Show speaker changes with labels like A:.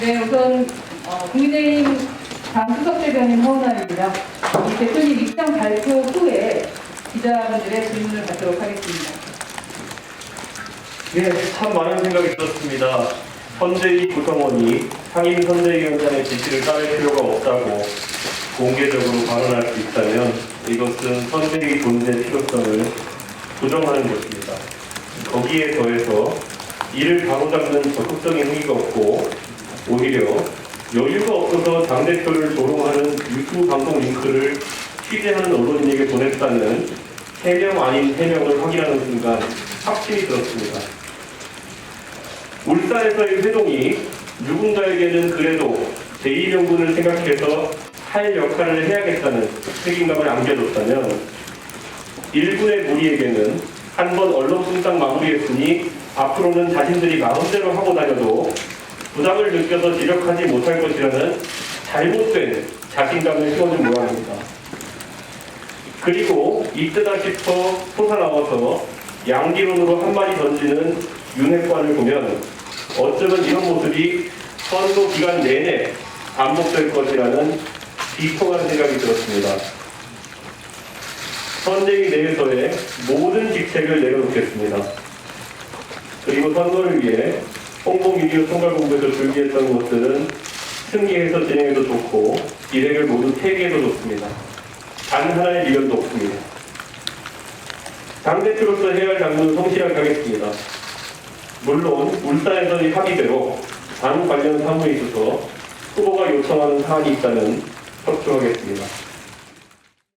A: 네, 우선 어, 국민의힘 당 수석 대변인 허은아입니다. 이 대표님 입장 발표 후에 기자분들의 질문을 받도록 하겠습니다.
B: 네, 참 많은 생각이 들었습니다. 선대위 구성원이 상임 선대위원장의 지시를 따를 필요가 없다고 공개적으로 발언할 수 있다면 이것은 선대위 존재 필요성을 부정하는 것입니다. 거기에 더해서 이를 바로잡는 적극적인 행위가 없고 오히려 여유가 없어서 당대표를 조롱하는 유튜브 방송 링크를 취재하는 언론인에게 보냈다는 해명 아닌 해명을 확인하는 순간 확신이 들었습니다. 울산에서의 회동이 누군가에게는 그래도 제2명분을 생각해서 할 역할을 해야겠다는 책임감을 안겨줬다면 일군의 무리에게는 한 번 언론 분당 마무리했으니 앞으로는 자신들이 마음대로 하고 다녀도 부담을 느껴서 지적하지 못할 것이라는 잘못된 자신감을 심어준 모양입니다. 그리고 이때다 싶어 솟아나와서 양기론으로 한마디 던지는 윤핵관을 보면 어쩌면 이런 모습이 선거 기간 내내 반복될 것이라는 비통한 생각이 들었습니다. 선대위 내에서의 모든 직책을 내려놓겠습니다. 그리고 선거를 위해 홍보 미디어 총괄 공부에서 준비했던 것들은 승리해서 진행해도 좋고 일행을 모두 폐기해도 좋습니다. 단 하나의 미련도 없습니다. 당대표로서 해야 할 당무는 성실하게 하겠습니다. 물론 울산에서의 합의대로 당 관련 사무에 있어서 후보가 요청하는 사안이 있다면 협조하겠습니다.